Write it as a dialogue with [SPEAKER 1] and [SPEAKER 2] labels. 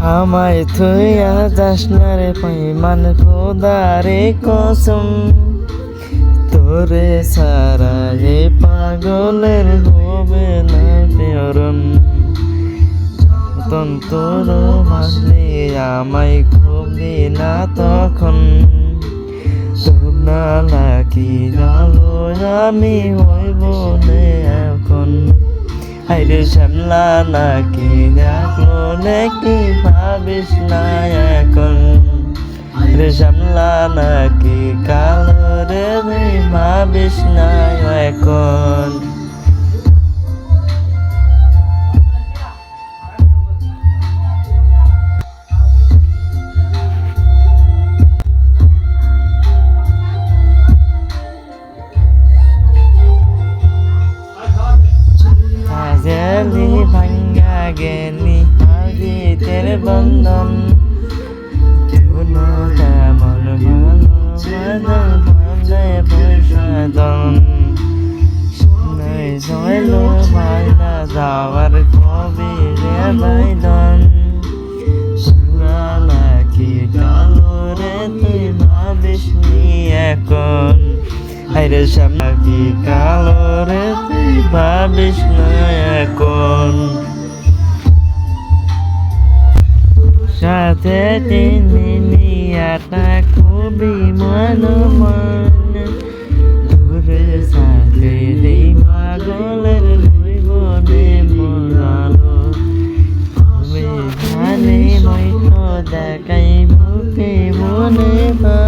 [SPEAKER 1] আমায় থইয়া যাস না রে পাইমান খোদারে কসম। তোরে সারা এ পাগলের হবে না পেরন তন তোর ভাসলে আমায় খুবই না তখন। না লাগি গেল আমি হইব এখন। হাইরে শ্যামলা নাকি দেখল নাকি ভাবিস না এখন? রে শ্যামলা নাকি কালো রে ভাবিস না এখন? হাজালি ভাঙ্গা গেলি তের বন্ধন। তেমন ভালো যাওয়ার কবি রে বাইদন নাকি কালো রে তুই ভাবিস এখন। হাইরে শ্যামা কি কালো রে তুই ভাবিস না এখন। সাথে তিনি নিয়াটা খুবই মনোমন দূরে সাথে পাগলের জীবনে মোরালো তুমি জানি মই তো দেখাই বুকে মনে পা